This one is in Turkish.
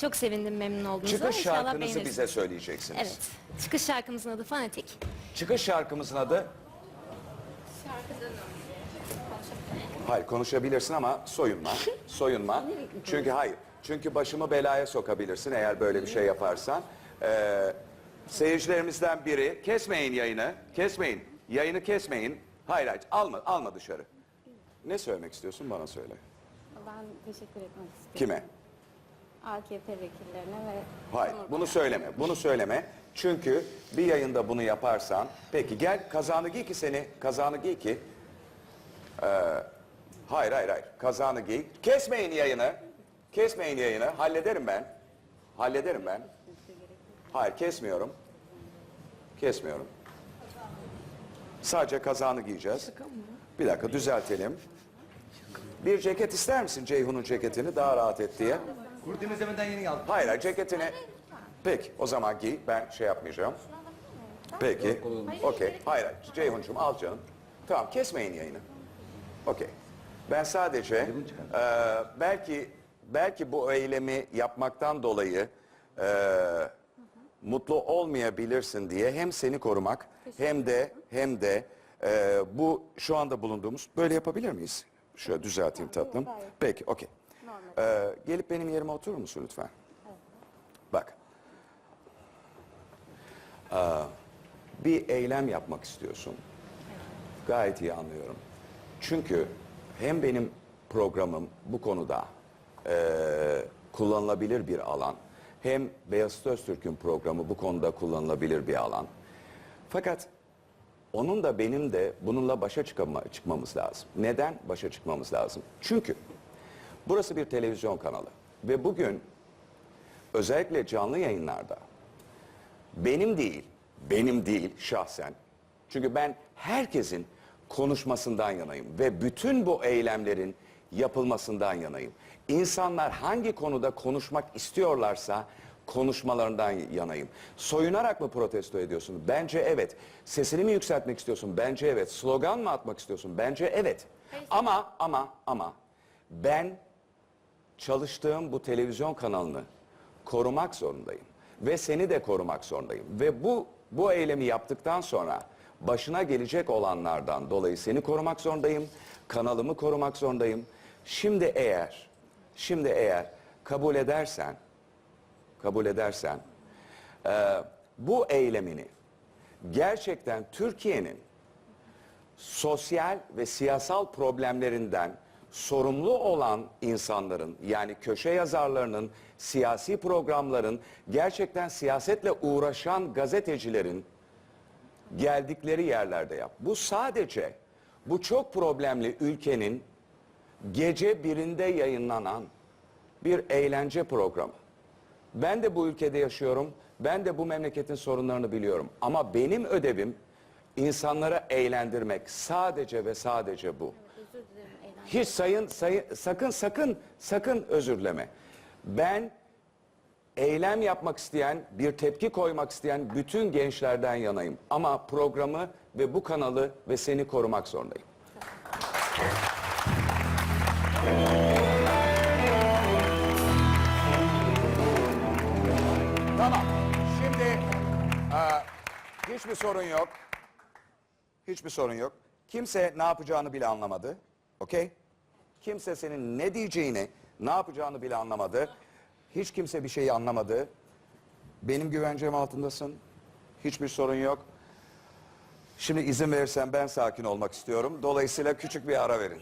Çok sevindim memnun olduğunuza. Çıkış İnşallah şarkınızı beğenirsiniz. bize söyleyeceksiniz. Evet. Çıkış şarkımızın adı Fanatik. Çıkış şarkımızın adı? Hayır konuşabilirsin ama soyunma. Soyunma. Çünkü hayır. Çünkü başımı belaya sokabilirsin eğer böyle bir şey yaparsan. Ee, seyircilerimizden biri kesmeyin yayını. Kesmeyin. Yayını kesmeyin. Hayır hayır alma, alma dışarı. Ne söylemek istiyorsun bana söyle. Ben teşekkür etmek istiyorum. Kime? AKP vekillerine ve Hayır bunu söyleme. Bunu söyleme. Çünkü bir yayında bunu yaparsan peki gel kazağını giy ki seni kazağını giy ki Ee, hayır hayır hayır kazağını giy. Kesmeyin yayını. Kesmeyin yayını. Hallederim ben. Hallederim ben. Hayır kesmiyorum. Kesmiyorum. Sadece kazağını giyeceğiz. Bir dakika düzeltelim. Bir ceket ister misin Ceyhun'un ceketini daha rahat et diye? Kuru temizlemeden yeni geldim. Hayır, hayır ceketini. Peki, o zaman giy. Ben şey yapmayacağım. Peki, okey. Hayır. Ceyhuncuğum al canım. Tamam, kesmeyin yayını. Okey. Ben sadece e, belki belki bu eylemi yapmaktan dolayı e, mutlu olmayabilirsin diye hem seni korumak hem de hem de e, bu şu anda bulunduğumuz böyle yapabilir miyiz? Şöyle düzelteyim tatlım. Peki, okey. E, gelip benim yerime oturur musun lütfen? Bak. Aa, bir eylem yapmak istiyorsun. Gayet iyi anlıyorum. Çünkü hem benim programım bu konuda eee, kullanılabilir bir alan. Hem Beyazıt Öztürk'ün programı bu konuda kullanılabilir bir alan. Fakat onun da benim de bununla başa çıkama, çıkmamız lazım. Neden başa çıkmamız lazım? Çünkü burası bir televizyon kanalı. Ve bugün özellikle canlı yayınlarda benim değil, benim değil şahsen. Çünkü ben herkesin konuşmasından yanayım ve bütün bu eylemlerin yapılmasından yanayım. İnsanlar hangi konuda konuşmak istiyorlarsa konuşmalarından yanayım. Soyunarak mı protesto ediyorsun? Bence evet. Sesini mi yükseltmek istiyorsun? Bence evet. Slogan mı atmak istiyorsun? Bence evet. Ama ama ama ben çalıştığım bu televizyon kanalını korumak zorundayım. Ve seni de korumak zorundayım. Ve bu bu eylemi yaptıktan sonra başına gelecek olanlardan dolayı seni korumak zorundayım. Kanalımı korumak zorundayım. Şimdi eğer, şimdi eğer kabul edersen, kabul edersen e, bu eylemini gerçekten Türkiye'nin sosyal ve siyasal problemlerinden sorumlu olan insanların yani köşe yazarlarının, siyasi programların, gerçekten siyasetle uğraşan gazetecilerin geldikleri yerlerde yap. Bu sadece bu çok problemli ülkenin gece birinde yayınlanan bir eğlence programı. Ben de bu ülkede yaşıyorum. Ben de bu memleketin sorunlarını biliyorum. Ama benim ödevim insanları eğlendirmek. Sadece ve sadece bu. Hiç sayın, sayın sakın sakın sakın özür dileme. Ben eylem yapmak isteyen, bir tepki koymak isteyen bütün gençlerden yanayım. Ama programı ve bu kanalı ve seni korumak zorundayım. Tamam. Şimdi e, hiçbir sorun yok. Hiçbir sorun yok. Kimse ne yapacağını bile anlamadı. Okey? Kimse senin ne diyeceğini, ne yapacağını bile anlamadı. Hiç kimse bir şeyi anlamadı. Benim güvencem altındasın. Hiçbir sorun yok. Şimdi izin verirsen ben sakin olmak istiyorum. Dolayısıyla küçük bir ara verin.